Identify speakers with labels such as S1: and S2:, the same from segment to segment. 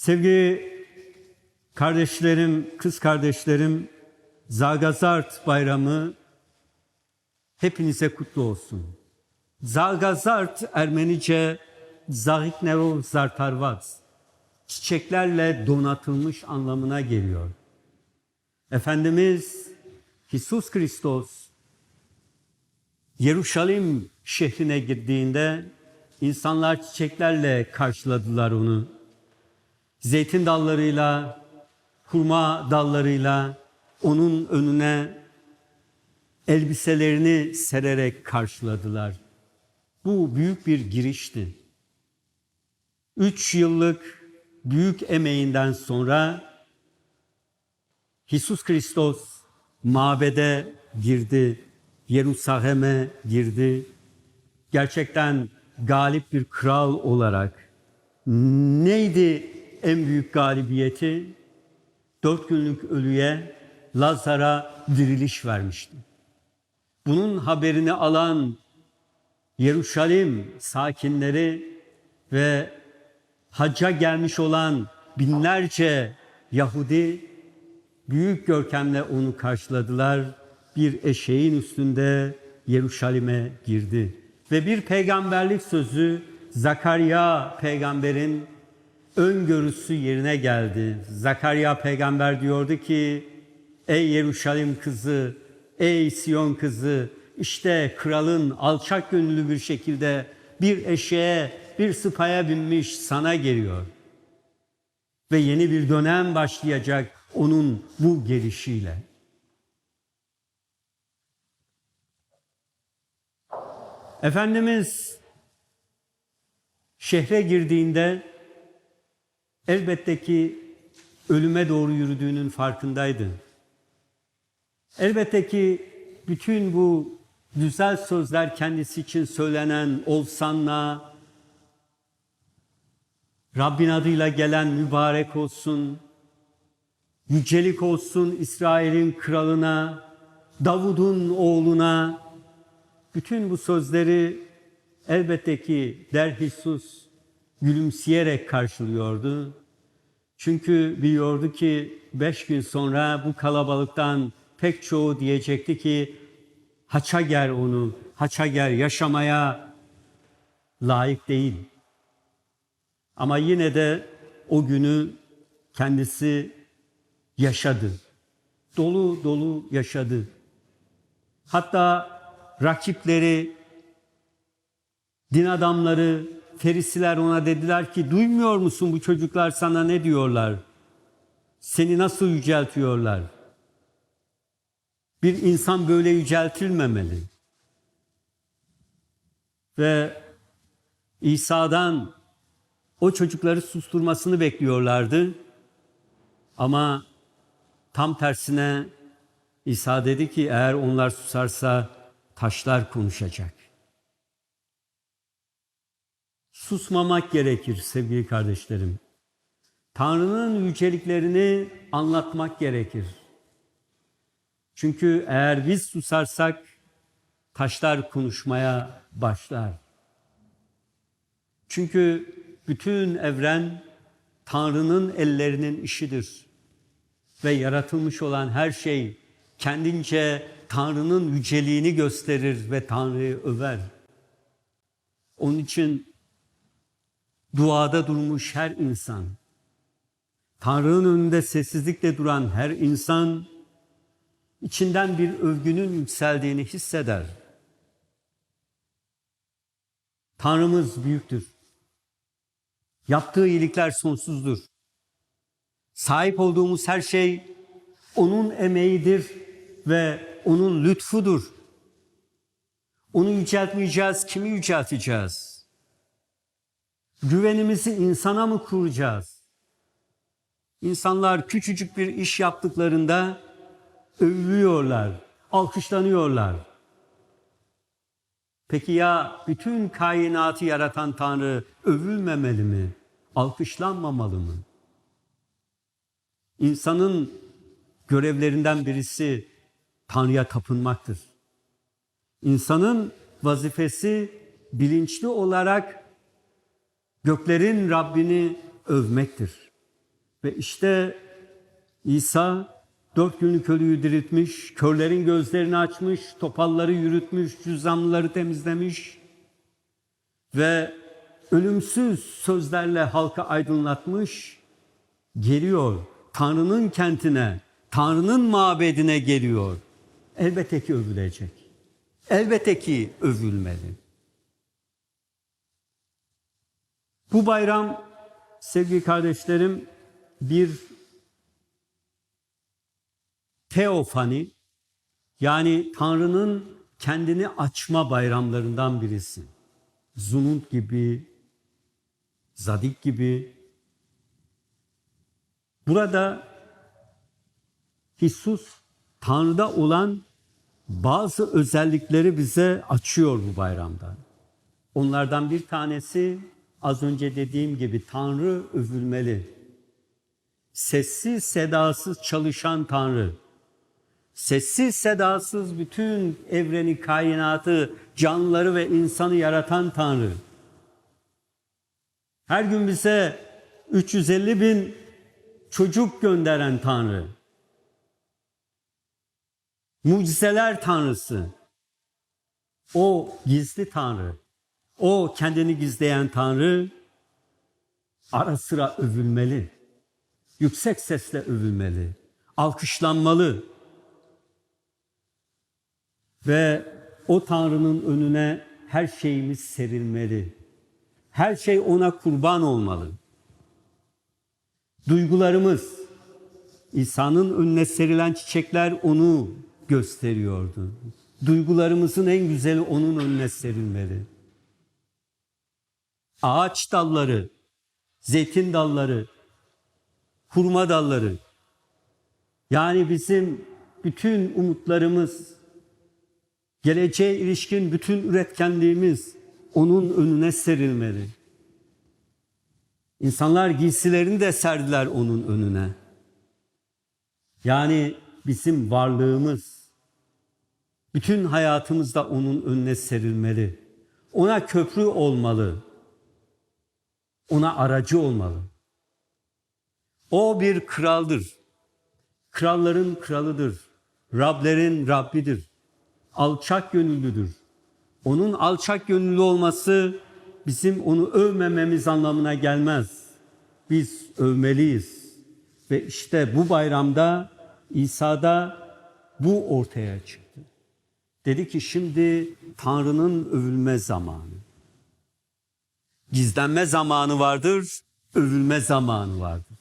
S1: Sevgili kardeşlerim, kız kardeşlerim, Zagazart bayramı hepinize kutlu olsun. Zagazart Ermenice Zahiknevo Zartarvaz, çiçeklerle donatılmış anlamına geliyor. Efendimiz Jesus Kristos Yeruşalim şehrine girdiğinde insanlar çiçeklerle karşıladılar onu. Zeytin dallarıyla, hurma dallarıyla onun önüne elbiselerini sererek karşıladılar. Bu büyük bir girişti. Üç yıllık büyük emeğinden sonra Jesus Kristos mabede girdi, Yerusalem'e girdi. Gerçekten galip bir kral olarak neydi en büyük galibiyeti? Dört günlük ölüye Lazar'a diriliş vermişti. Bunun haberini alan Yeruşalim sakinleri ve hacca gelmiş olan binlerce Yahudi büyük görkemle onu karşıladılar. Bir eşeğin üstünde Yeruşalim'e girdi. Ve bir peygamberlik sözü Zakarya peygamberin öngörüsü yerine geldi. Zakarya peygamber diyordu ki, ey Yeruşalim kızı, ey Siyon kızı, işte kralın alçak gönüllü bir şekilde bir eşeğe, bir sıpaya binmiş sana geliyor. Ve yeni bir dönem başlayacak onun bu gelişiyle. Efendimiz şehre girdiğinde elbette ki ölüme doğru yürüdüğünün farkındaydı. Elbette ki bütün bu güzel sözler kendisi için söylenen olsanla Rabbin adıyla gelen mübarek olsun, yücelik olsun İsrail'in kralına, Davud'un oğluna, bütün bu sözleri elbette ki derhisus gülümseyerek karşılıyordu. Çünkü biliyordu ki beş gün sonra bu kalabalıktan pek çoğu diyecekti ki haça ger onu, haça ger yaşamaya layık değil. Ama yine de o günü kendisi yaşadı. Dolu dolu yaşadı. Hatta rakipleri, din adamları, ferisiler ona dediler ki duymuyor musun bu çocuklar sana ne diyorlar? Seni nasıl yüceltiyorlar? Bir insan böyle yüceltilmemeli. Ve İsa'dan o çocukları susturmasını bekliyorlardı. Ama tam tersine İsa dedi ki eğer onlar susarsa taşlar konuşacak. Susmamak gerekir sevgili kardeşlerim. Tanrı'nın yüceliklerini anlatmak gerekir. Çünkü eğer biz susarsak taşlar konuşmaya başlar. Çünkü bütün evren Tanrı'nın ellerinin işidir. Ve yaratılmış olan her şey kendince Tanrı'nın yüceliğini gösterir ve Tanrı'yı över. Onun için duada durmuş her insan, Tanrı'nın önünde sessizlikle duran her insan, içinden bir övgünün yükseldiğini hisseder. Tanrımız büyüktür. Yaptığı iyilikler sonsuzdur. Sahip olduğumuz her şey onun emeğidir ve onun lütfudur. Onu yüceltmeyeceğiz, kimi yücelteceğiz? Güvenimizi insana mı kuracağız? İnsanlar küçücük bir iş yaptıklarında övülüyorlar, alkışlanıyorlar. Peki ya bütün kainatı yaratan Tanrı övülmemeli mi? Alkışlanmamalı mı? İnsanın görevlerinden birisi Tanrı'ya tapınmaktır. İnsanın vazifesi bilinçli olarak göklerin Rabbini övmektir. Ve işte İsa dört günlük ölüyü diriltmiş, körlerin gözlerini açmış, topalları yürütmüş, cüzdanlıları temizlemiş ve ölümsüz sözlerle halka aydınlatmış, geliyor. Tanrı'nın kentine, Tanrı'nın mabedine geliyor. Elbette ki övülecek. Elbette ki övülmeli. Bu bayram sevgili kardeşlerim bir teofani yani Tanrı'nın kendini açma bayramlarından birisi. Zununt gibi, Zadik gibi. Burada Hisus Tanrı'da olan bazı özellikleri bize açıyor bu bayramda. Onlardan bir tanesi az önce dediğim gibi Tanrı övülmeli. Sessiz sedasız çalışan Tanrı. Sessiz sedasız bütün evreni, kainatı, canlıları ve insanı yaratan Tanrı. Her gün bize 350 bin çocuk gönderen Tanrı. Mucizeler Tanrısı. O gizli Tanrı. O kendini gizleyen Tanrı ara sıra övülmeli. Yüksek sesle övülmeli. Alkışlanmalı. Ve o Tanrı'nın önüne her şeyimiz serilmeli. Her şey ona kurban olmalı. Duygularımız, İsa'nın önüne serilen çiçekler onu gösteriyordu. Duygularımızın en güzeli onun önüne serilmeli. Ağaç dalları, zeytin dalları, hurma dalları. Yani bizim bütün umutlarımız, geleceğe ilişkin bütün üretkenliğimiz onun önüne serilmeli. İnsanlar giysilerini de serdiler onun önüne. Yani bizim varlığımız, bütün hayatımızda onun önüne serilmeli. Ona köprü olmalı. Ona aracı olmalı. O bir kraldır. Kralların kralıdır. Rablerin Rabbidir. Alçak gönüllüdür. Onun alçak gönüllü olması bizim onu övmememiz anlamına gelmez. Biz övmeliyiz. Ve işte bu bayramda İsa'da bu ortaya çıktı. Dedi ki şimdi Tanrı'nın övülme zamanı. Gizlenme zamanı vardır, övülme zamanı vardır.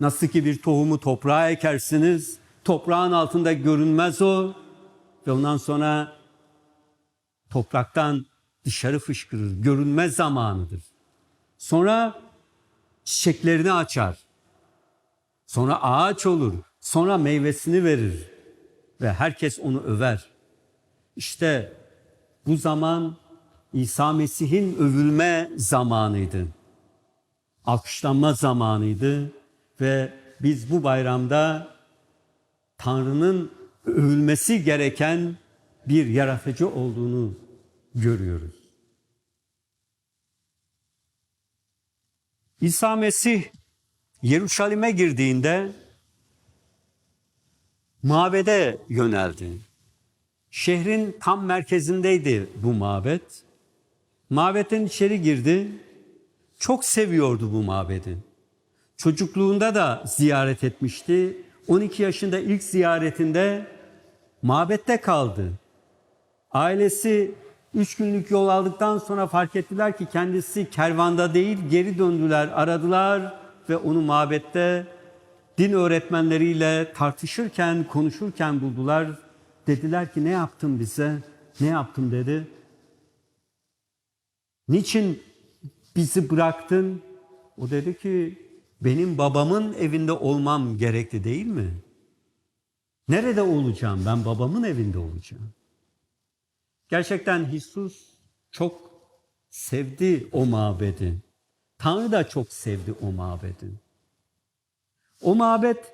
S1: Nasıl ki bir tohumu toprağa ekersiniz, toprağın altında görünmez o ve ondan sonra topraktan dışarı fışkırır. Görünme zamanıdır. Sonra çiçeklerini açar. Sonra ağaç olur. Sonra meyvesini verir. Ve herkes onu över. İşte bu zaman İsa Mesih'in övülme zamanıydı. Alkışlanma zamanıydı ve biz bu bayramda Tanrı'nın övülmesi gereken bir yaratıcı olduğunu görüyoruz. İsa Mesih Yeruşalim'e girdiğinde mabede yöneldi. Şehrin tam merkezindeydi bu mabet. Mabetin içeri girdi. Çok seviyordu bu mabedi. Çocukluğunda da ziyaret etmişti. 12 yaşında ilk ziyaretinde mabette kaldı. Ailesi üç günlük yol aldıktan sonra fark ettiler ki kendisi kervanda değil geri döndüler, aradılar ve onu mabette din öğretmenleriyle tartışırken, konuşurken buldular. Dediler ki ne yaptın bize? Ne yaptın dedi. Niçin bizi bıraktın? O dedi ki benim babamın evinde olmam gerekli değil mi? Nerede olacağım? Ben babamın evinde olacağım. Gerçekten Hisus çok sevdi o mabedi. Tanrı da çok sevdi o mabedi. O mabet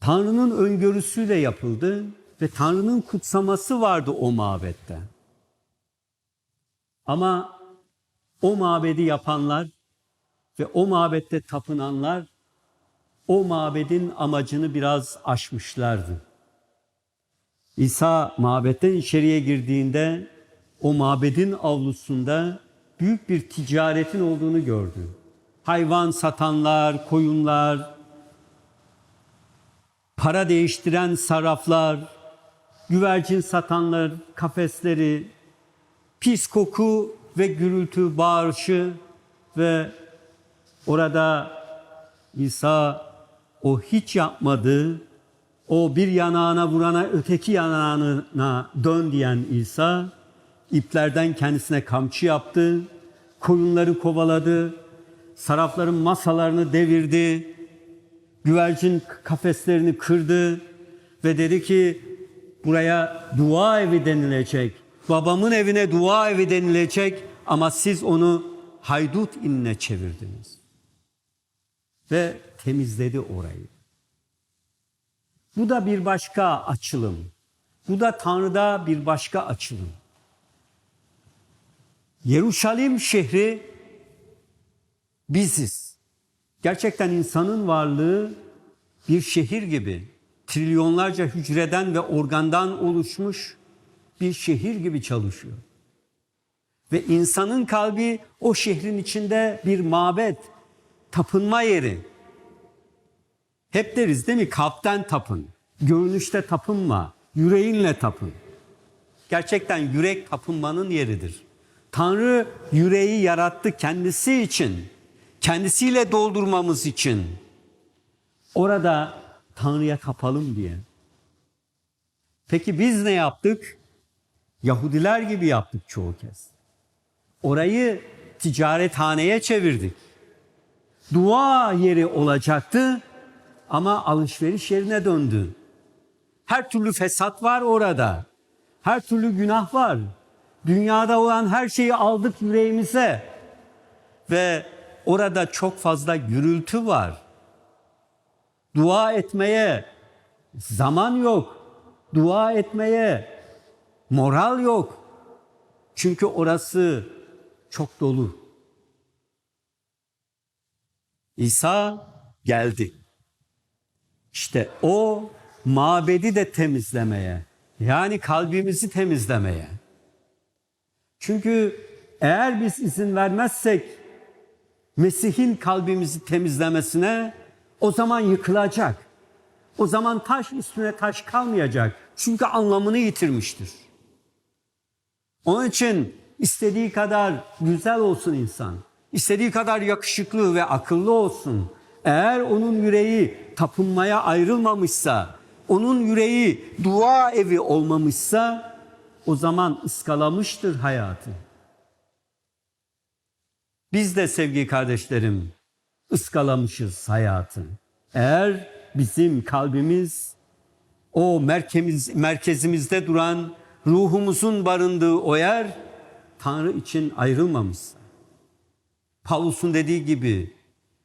S1: Tanrı'nın öngörüsüyle yapıldı ve Tanrı'nın kutsaması vardı o mabette. Ama o mabedi yapanlar Ve o mabette tapınanlar o mabedin amacını biraz aşmışlardı. İsa mabetten içeriye girdiğinde o mabedin avlusunda büyük bir ticaretin olduğunu gördü. Hayvan satanlar, koyunlar, para değiştiren sarraflar, güvercin satanlar, kafesleri, pis koku ve gürültü bağırışı ve orada İsa o hiç yapmadığı, o bir yanağına vurana öteki yanağına dön diyen İsa, iplerden kendisine kamçı yaptı, koyunları kovaladı, sarafların masalarını devirdi, güvercin kafeslerini kırdı ve dedi ki buraya dua evi denilecek. Babamın evine dua evi denilecek ama siz onu haydut inine çevirdiniz. Ve temizledi orayı. Bu da bir başka açılım. Bu da Tanrı'da bir başka açılım. Yeruşalim şehri biziz. Gerçekten insanın varlığı bir şehir gibi trilyonlarca hücreden ve organdan oluşmuş bir şehir gibi çalışıyor. Ve insanın kalbi o şehrin içinde bir mabet, tapınma yeri. Hep deriz değil mi? Kalpten tapın, görünüşte tapınma, yüreğinle tapın. Gerçekten yürek tapınmanın yeridir. Tanrı yüreği yarattı kendisi için, kendisiyle doldurmamız için. Orada Tanrı'ya tapalım diye. Peki biz ne yaptık? Yahudiler gibi yaptık çoğu kez. Orayı ticarethaneye çevirdik. Dua yeri olacaktı ama alışveriş yerine döndü. Her türlü fesat var orada. Her türlü günah var. Dünyada olan her şeyi aldık yüreğimize. Ve orada çok fazla gürültü var. Dua etmeye zaman yok. Dua etmeye moral yok. Çünkü orası çok dolu. İsa geldi. İşte o mabedi de temizlemeye, yani kalbimizi temizlemeye. Çünkü eğer biz izin vermezsek Mesih'in kalbimizi temizlemesine o zaman yıkılacak. O zaman taş üstüne taş kalmayacak. Çünkü anlamını yitirmiştir. Onun için istediği kadar güzel olsun insan. istediği kadar yakışıklı ve akıllı olsun. Eğer onun yüreği tapınmaya ayrılmamışsa, onun yüreği dua evi olmamışsa o zaman ıskalamıştır hayatı. Biz de sevgili kardeşlerim ıskalamışız hayatı. Eğer bizim kalbimiz o merkez, merkezimizde duran ruhumuzun barındığı o yer Tanrı için ayrılmamışsa. Pavlus'un dediği gibi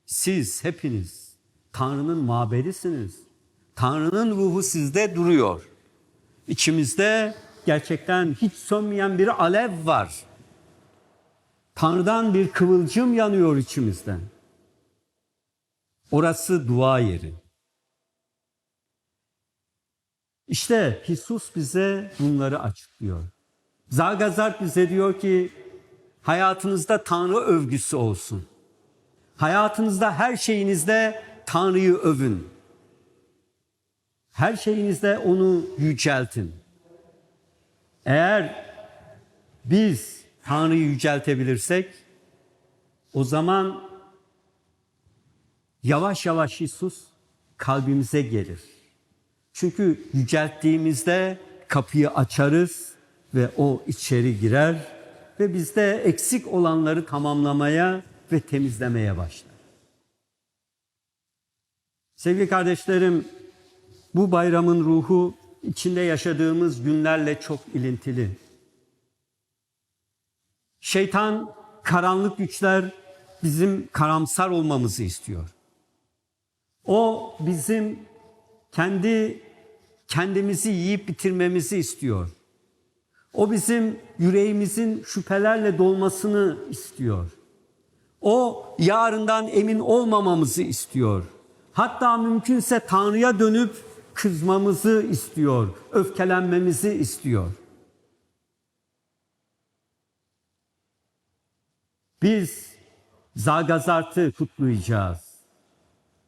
S1: siz hepiniz Tanrı'nın mabedisiniz. Tanrı'nın ruhu sizde duruyor. İçimizde gerçekten hiç sönmeyen bir alev var. Tanrı'dan bir kıvılcım yanıyor içimizden. Orası dua yeri. İşte Hisus bize bunları açıklıyor. Zagazart bize diyor ki hayatınızda Tanrı övgüsü olsun. Hayatınızda her şeyinizde Tanrı'yı övün. Her şeyinizde onu yüceltin. Eğer biz Tanrı'yı yüceltebilirsek o zaman yavaş yavaş Isus kalbimize gelir. Çünkü yücelttiğimizde kapıyı açarız ve o içeri girer ve bizde eksik olanları tamamlamaya ve temizlemeye başlar. Sevgili kardeşlerim, bu bayramın ruhu içinde yaşadığımız günlerle çok ilintili. Şeytan, karanlık güçler bizim karamsar olmamızı istiyor. O bizim kendi kendimizi yiyip bitirmemizi istiyor. O bizim yüreğimizin şüphelerle dolmasını istiyor. O yarından emin olmamamızı istiyor. Hatta mümkünse Tanrı'ya dönüp kızmamızı istiyor, öfkelenmemizi istiyor. Biz Zagazart'ı kutlayacağız.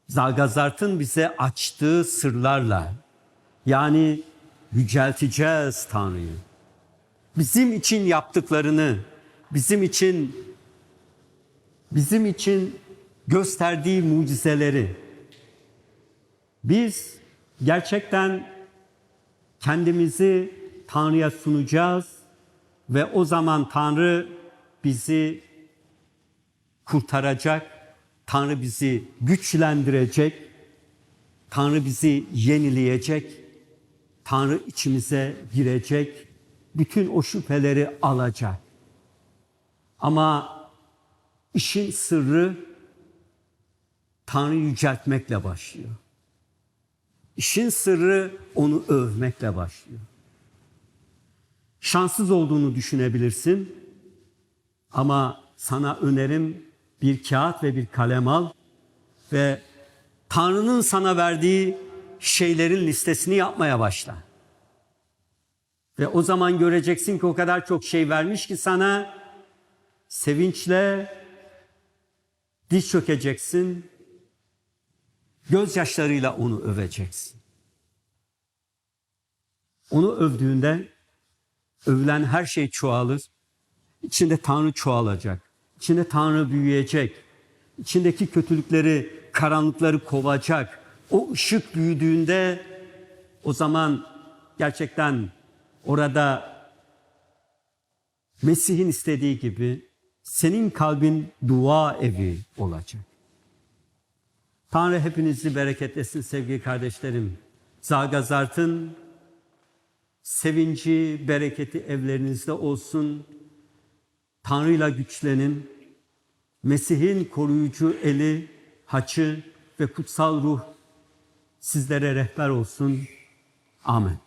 S1: Zagazart'ın bize açtığı sırlarla yani yücelteceğiz Tanrı'yı. Bizim için yaptıklarını, bizim için bizim için gösterdiği mucizeleri biz gerçekten kendimizi Tanrı'ya sunacağız ve o zaman Tanrı bizi kurtaracak, Tanrı bizi güçlendirecek, Tanrı bizi yenileyecek, Tanrı içimize girecek, bütün o şüpheleri alacak. Ama işin sırrı Tanrı yüceltmekle başlıyor. İşin sırrı onu övmekle başlıyor. Şanssız olduğunu düşünebilirsin ama sana önerim bir kağıt ve bir kalem al ve Tanrı'nın sana verdiği şeylerin listesini yapmaya başla. Ve o zaman göreceksin ki o kadar çok şey vermiş ki sana sevinçle diz çökeceksin. Gözyaşlarıyla onu öveceksin. Onu övdüğünde övülen her şey çoğalır. İçinde Tanrı çoğalacak. İçinde Tanrı büyüyecek. İçindeki kötülükleri, karanlıkları kovacak. O ışık büyüdüğünde o zaman gerçekten orada Mesih'in istediği gibi senin kalbin dua evi olacak. Tanrı hepinizi bereketlesin sevgili kardeşlerim. Zagazart'ın sevinci, bereketi evlerinizde olsun. Tanrı'yla güçlenin. Mesih'in koruyucu eli, haçı ve kutsal ruh sizlere rehber olsun. Amin.